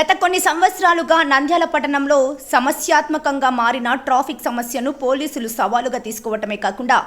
గత కొన్ని సంవత్సరాలుగా నంద్యాల పట్టణంలో సమస్యాత్మకంగా మారిన ట్రాఫిక్ సమస్యను పోలీసులు సవాలుగా తీసుకోవటమే కాకుండా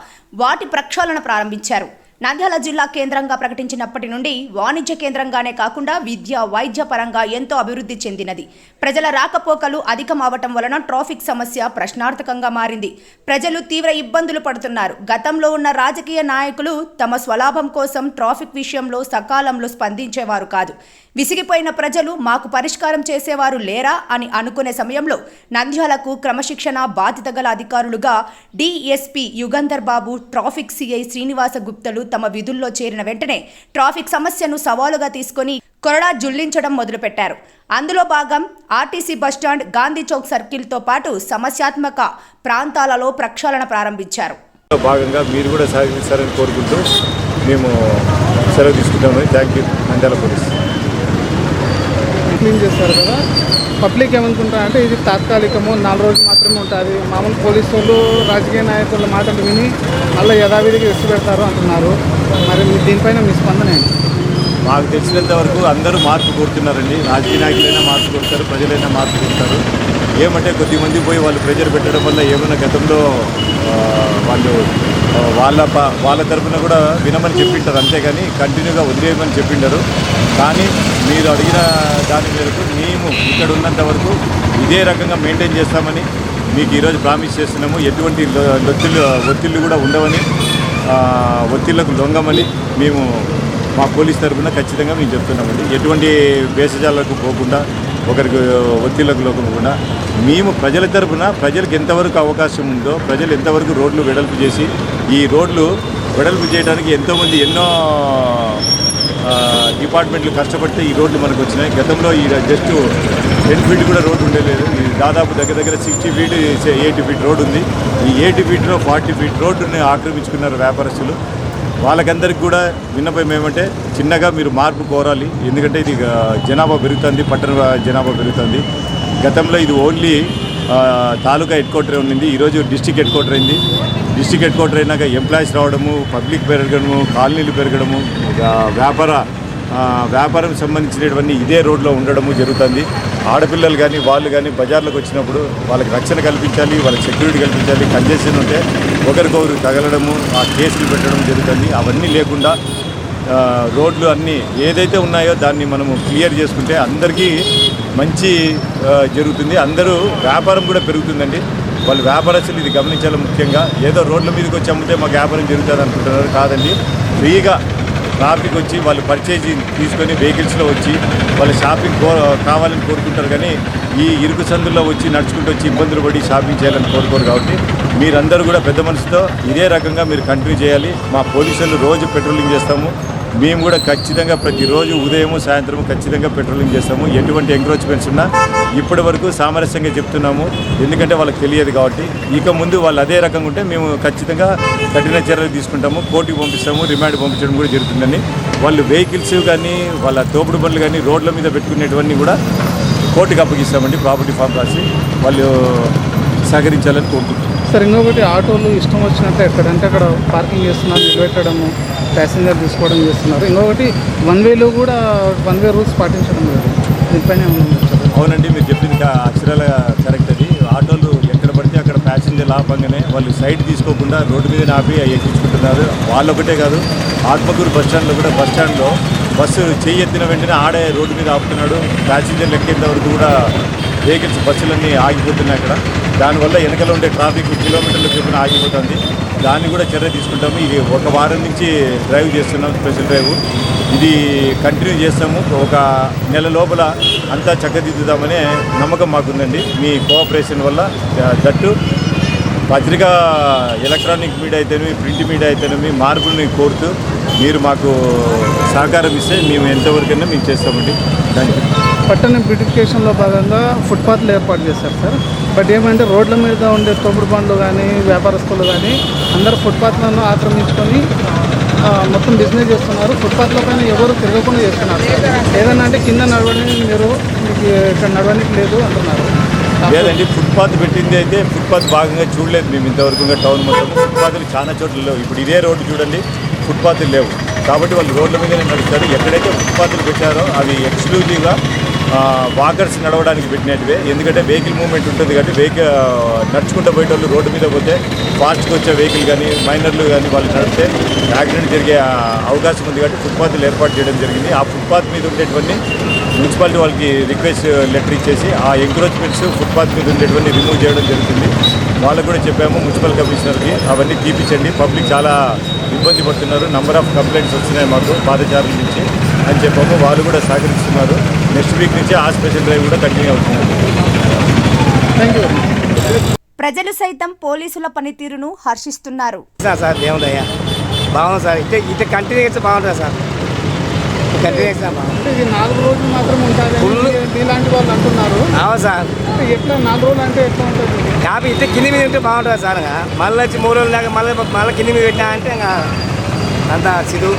వాటి ప్రక్షాళన ప్రారంభించారు. నంద్యాల జిల్లా కేంద్రంగా ప్రకటించినప్పటి నుండి వాణిజ్య కేంద్రంగానే కాకుండా విద్య వైద్య పరంగా ఎంతో అభివృద్ధి చెందినది. ప్రజల రాకపోకలు అధికమావటం వలన ట్రాఫిక్ సమస్య ప్రశ్నార్థకంగా మారింది. ప్రజలు తీవ్ర ఇబ్బందులు పడుతున్నారు. గతంలో ఉన్న రాజకీయ నాయకులు తమ స్వలాభం కోసం ట్రాఫిక్ విషయంలో సకాలంలో స్పందించేవారు కాదు. విసిగిపోయిన ప్రజలు మాకు పరిష్కారం చేసేవారు లేరా అని అనుకునే సమయంలో నంద్యాలకు క్రమశిక్షణ బాధ్యత గల అధికారులుగా DSP Yugandhar Babu traffic CI Srinivasa గుప్తలు తమ విధుల్లో చేరిన వెంటనే ట్రాఫిక్ సమస్యను సవాలుగా తీసుకొని కొరడా జుల్లించడం మొదలుపెట్టారు. అందులో భాగం RTC bus stand Gandhi Chowk సర్కిల్తో పాటు సమస్యాత్మక ప్రాంతాలలో ప్రక్షాళన ప్రారంభించారు. భాగంగా మీరు కూడా సహకరిస్తారని కోరుకుంటూ మేము సెలవు తీసుకుంటామని thank you. Nandyal police. Clean చేస్తారు కదా. పబ్లిక్ ఏమనుకుంటారు అంటే ఇది తాత్కాలికము నాలుగు రోజులు మాత్రమే ఉంటుంది. మామూలు పోలీసు వాళ్ళు రాజకీయ నాయకుల మాటలు విని మళ్ళీ యథావిధిగా ఇష్ట పెడతారు అంటున్నారు. మరి మీ దీనిపైన మీ స్పందన ఏంటి? మాకు తెలిసినంత వరకు అందరూ మార్పు కోరుతున్నారండి. రాజకీయ నాయకులైనా మార్పు కొడతారు ప్రజలైనా మార్పు కొడతారు ఏమంటే కొద్దిమంది పోయి వాళ్ళు ప్రెజర్ పెట్టడం వల్ల ఏమైనా గతంలో వాళ్ళు వాళ్ళ ప- వాళ్ళ తరఫున కూడా వినమని చెప్పింటారు. అంతేగాని కంటిన్యూగా వదిలేయమని చెప్పింటారు. కానీ మీరు అడిగిన దాని మేరకు మేము ఇక్కడ ఉన్నంత వరకు ఇదే రకంగా మెయింటైన్ చేస్తామని మీకు ఈరోజు ప్రామిస్ చేస్తున్నాము. ఎటువంటి లొ- లొత్తిళ్ళు ఒత్తిళ్ళు కూడా ఉండవని ఒత్తిళ్ళకు లొంగమని మేము మా పోలీస్ తరఫున ఖచ్చితంగా మేము చెప్తున్నామండి. ఎటువంటి వేషజాలకు పోకుండా ఒకరికి ఒత్తిళ్ళకు లోకుండా మేము ప్రజల తరఫున ప్రజలకు ఎంతవరకు అవకాశం ఉందో ప్రజలు ఎంతవరకు రోడ్లు వెడల్పు చేసి ఈ రోడ్లు వెడల్పు చేయడానికి ఎంతోమంది ఎన్నో డిపార్ట్మెంట్లు కష్టపడితే ఈ రోడ్లు మనకు వచ్చినాయి. గతంలో ఈ జస్ట్ టెన్ ఫీట్ కూడా రోడ్డు ఉండలేదు. దాదాపు దగ్గర దగ్గర sixty feet eighty feet road ఉంది. ఈ ఎయిటీ ఫీట్లో ఫార్టీ ఫీట్ రోడ్డుని ఆక్రమించుకున్నారు వ్యాపారస్తులు. వాళ్ళకందరికి కూడా విన్నపం ఏమంటే చిన్నగా మీరు మార్పు కోరాలి. ఎందుకంటే ఇది జనాభా పెరుగుతుంది పట్టణ జనాభా పెరుగుతుంది. గతంలో ఇది ఓన్లీ తాలూకా హెడ్ క్వార్టర్ ఉండింది ఈరోజు డిస్టిక్ హెడ్ క్వార్టర్ అయింది. డిస్టిక్ హెడ్ క్వార్టర్ అయినాక ఎంప్లాయీస్ రావడము పబ్లిక్ పెరగడము కాలనీలు పెరగడము వ్యాపార వ్యాపారం సంబంధించినటువంటి ఇదే రోడ్లో ఉండడము జరుగుతుంది. ఆడపిల్లలు కానీ వాళ్ళు కానీ బజార్లకు వచ్చినప్పుడు వాళ్ళకి రక్షణ కల్పించాలి వాళ్ళకి సెక్యూరిటీ కల్పించాలి. కంజెషన్ ఉంటే ఒకరికొకరు తగలడము ఆ కేసులు పెట్టడం జరుగుతుంది. అవన్నీ లేకుండా రోడ్లు అన్నీ ఏదైతే ఉన్నాయో దాన్ని మనము క్లియర్ చేసుకుంటే అందరికీ మంచి జరుగుతుంది. అందరూ వ్యాపారం కూడా పెరుగుతుందండి. వాళ్ళు వ్యాపారస్తులు ఇది గమనించాలి ముఖ్యంగా. ఏదో రోడ్ల మీదకి వచ్చి అమ్మితే మాకు వ్యాపారం జరుగుతుంది అనుకుంటున్నారు కాదండి. ఫ్రీగా ట్రాఫిక్ వచ్చి వాళ్ళు పర్చేజ్ తీసుకొని వెహికల్స్లో వచ్చి వాళ్ళు షాపింగ్ కో కావాలని కోరుకుంటారు కానీ ఈ ఇరుకు సందుల్లో వచ్చి నడుచుకుంటూ వచ్చి ఇబ్బందులు పడి షాపింగ్ చేయాలని కోరుకోరు కాబట్టి మీరందరూ కూడా పెద్ద మనసుతో ఇదే రకంగా మీరు కంటిన్యూ చేయాలి. మా పోలీసులు రోజు పెట్రోలింగ్ చేస్తాము. మేము కూడా ఖచ్చితంగా ప్రతిరోజు ఉదయము సాయంత్రము ఖచ్చితంగా పెట్రోలింగ్ చేస్తాము. ఎటువంటి ఎంక్రోచ్మెంట్స్ ఉన్నా ఇప్పటి వరకు సామరస్యంగా చెప్తున్నాము. ఎందుకంటే వాళ్ళకి తెలియదు కాబట్టి. ఇక ముందు వాళ్ళు అదే రకంగా ఉంటే మేము ఖచ్చితంగా కఠిన చర్యలు తీసుకుంటాము. కోర్టుకు పంపిస్తాము. రిమాండ్ పంపించడం కూడా జరుగుతుందని. వాళ్ళు వెహికల్స్ కానీ వాళ్ళ తోపుడు బండ్లు కానీ రోడ్ల మీద పెట్టుకునేటువన్నీ కూడా కోర్టుకు అప్పగిస్తామండి. ప్రాపర్టీ ఫామ్ రాసి వాళ్ళు సహకరించాలని కోరుకుంటున్నాం. సార్ ఇంకొకటి ఆటోలు ఇష్టం వచ్చినట్టు ఎక్కడంటే అక్కడ పార్కింగ్ చేస్తున్నారు నిలబెట్టడము ప్యాసింజర్ తీసుకోవడం చేస్తున్నారు. ఇంకొకటి వన్ వేలో కూడా వన్ వే రూల్స్ పాటించడం లేదు. దీనిపైన అవునండి మీరు చెప్పింది కా- అక్షరాల కరెక్ట్ అది. ఆటోలు ఎక్కడ పడితే అక్కడ ప్యాసింజర్లు ఆపంగానే వాళ్ళు సైడ్ తీసుకోకుండా రోడ్డు మీద ఆపి ఎక్కించుకుంటున్నారు. వాళ్ళు ఒకటే కాదు ఆత్మకూరు బస్ స్టాండ్లో కూడా బస్ స్టాండ్లో బస్సు చెయ్యి ఎత్తిన వెంటనే ఆడే రోడ్డు మీద ఆపుతున్నాడు. ప్యాసింజర్లు ఎక్కేంత వరకు కూడా వెహికల్స్ బస్సులన్నీ ఆగిపోతున్నాయి అక్కడ. దానివల్ల వెనకలో ఉండే ట్రాఫిక్ కిలోమీటర్ల చొప్పున ఆగిపోతుంది. దాన్ని కూడా చర్య తీసుకుంటాము. ఇది ఒక వారం నుంచి డ్రైవ్ చేస్తున్నాం స్పెషల్ డ్రైవ్. ఇది కంటిన్యూ చేస్తాము. ఒక నెల లోపల అంతా చక్కదిద్దుదామనే నమ్మకం మాకుందండి. మీ కోఆపరేషన్ వల్ల జట్టు దట్టు పత్రిక ఎలక్ట్రానిక్ మీడియా అయితేనేమి ప్రింట్ మీడియా అయితేనేమి మార్పుల్ని కోరుతూ మీరు మాకు సహకారం ఇస్తే మేము ఎంతవరకైనా మేము చేస్తామండి. థ్యాంక్ యూ పట్టణ బ్యూటిఫికేషన్లో భాగంగా ఫుట్పాత్లు ఏర్పాటు చేశారు సార్ బట్ ఏమంటే రోడ్ల మీద ఉండే తోపుడు బండ్లు కానీ వ్యాపారస్తులు కానీ అందరు ఫుట్పాత్లను ఆక్రమించుకొని మొత్తం బిజినెస్ చేస్తున్నారు. ఫుట్పాత్ల పైన ఎవరు తిరగకుండా చేస్తున్నారు ఏదన్నా అంటే కింద నడవడానికి మీరు మీకు ఇక్కడ నడవడానికి లేదు అంటున్నారు. లేదండి ఫుట్పాత్ పెట్టింది అయితే ఫుట్పాత్ భాగంగా చూడలేదు మేము ఇంతవరకు. టౌన్ మొత్తం ఫుట్పాత్లు చాలా చోట్ల లేవు. ఇప్పుడు ఇదే రోడ్డు చూడండి ఫుట్పాత్లు లేవు. కాబట్టి వాళ్ళు రోడ్ల మీదనే నడుస్తారు. ఎక్కడైతే ఫుట్పాత్లు పెట్టారో అవి ఎక్స్క్లూజివ్గా వాకర్స్ నడవడానికి పెట్టినట్టువే. ఎందుకంటే వెహికల్ మూవ్మెంట్ ఉంటుంది కాబట్టి వెహికల్ నడుచుకుంటూ పోయేటోళ్ళు రోడ్డు మీద పోతే ఫాస్ట్గా వచ్చే వెహికల్ కానీ మైనర్లు కానీ వాళ్ళు నడిపితే యాక్సిడెంట్ జరిగే అవకాశం ఉంది కాబట్టి ఫుట్పాత్లు ఏర్పాటు చేయడం జరిగింది. ఆ ఫుట్పాత్ మీద ఉండేటువంటి మున్సిపాలిటీ వాళ్ళకి రిక్వెస్ట్ లెటర్ ఇచ్చేసి ఆ ఎంక్రోచ్మెంట్స్ ఫుట్పాత్ మీద ఉండేటువంటి రిమూవ్ చేయడం జరుగుతుంది. వాళ్ళకు కూడా చెప్పాము మున్సిపల్ కమిషనర్కి అవన్నీ తీపించండి పబ్లిక్ చాలా ఇబ్బంది పడుతున్నారు. నంబర్ ఆఫ్ కంప్లైంట్స్ వస్తున్నాయి మాకు పాదచారుల నుంచి. అని చెప్పాము. వాళ్ళు కూడా సహకరిస్తున్నారు. నెక్స్ట్ వీక్ నుంచి ఆ స్పెషల్ డ్రైవ్ కూడా కంటిన్యూ అవుతుంది. ప్రజలు సైతం పోలీసుల పనితీరును హర్షిస్తున్నారు. సార్ దేవుదయ్య బాగుంది సార్. ఇట్లా ఇట్లా కంటిన్యూ చేస్తే బాగుంటుంది సార్. కంటిన్యూ చేస్తే ఇది నాలుగు రోజులు మాత్రం Full. మీలాంటి వాళ్ళు అంటున్నారు. అవును సార్. ఎట్లా నాలుగు రోజులు అంటే ఎట్లా ఉంటుంది? యాభై ఇట్లా కింది మీద ఉంటే బాగుంటుంది సార్. ఇంకా మళ్ళీ వచ్చి మూడు రోజులు దాకా మళ్ళీ మళ్ళీ కింది మీద పెట్టా అంటే ఇంకా అంత సిదు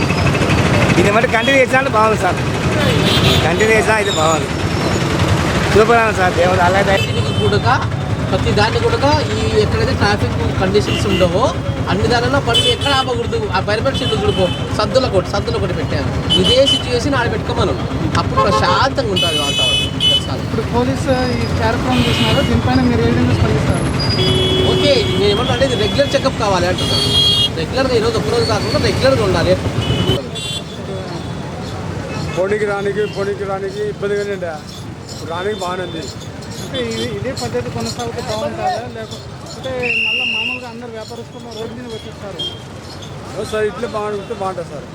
ఇది మట్టి కంటిన్యూ చేసినా అంటే బాగుంది సార్. కంటిన్యూ చేసినా ఇది బాగుంది. సూపర్ అన్న సార్ దేవుడు అలాగే కూడా ప్రతి దాన్ని కూడా ఈ ఎక్కడైతే ట్రాఫిక్ కండిషన్స్ ఉండవో అన్ని దానిలో బండి ఎక్కడ ఆపకూడదు. ఆ పర్మిట్ షీట్లు చూడుకో సద్దుల కొట్టి సద్దుల కొట్టి పెట్టాను ఇదే సిచ్యువేషన్ ఆడ పెట్టుకోమను. అప్పుడు ప్రశాంతంగా ఉంటుంది వాతావరణం. ఇప్పుడు పోలీసు ఈ కార్యక్రమం చేసినారు దీనిపైన మీరు ఏ విధంగా స్పందిస్తారు? ఓకే నేను ఏమంటా రెగ్యులర్ చెకప్ కావాలి అంటున్నాను రెగ్యులర్గా ఈరోజు ఒక్కరోజు కాకుండా రెగ్యులర్గా ఉండాలి. పోనీకి రానికి పోనీకి రానికి ఇబ్బందిగానే ఉండే రానికి బాగానే ఉంది. అంటే ఇది ఇదే పద్ధతి కొనసాగితే బాగుంటుందా లేకపోతే మళ్ళీ మామూలుగా అందరు వ్యాపారస్తులు రోడ్డు మీద వచ్చేస్తారు. సార్ ఇట్లా బాగుంటే బాగుంటుంది సార్.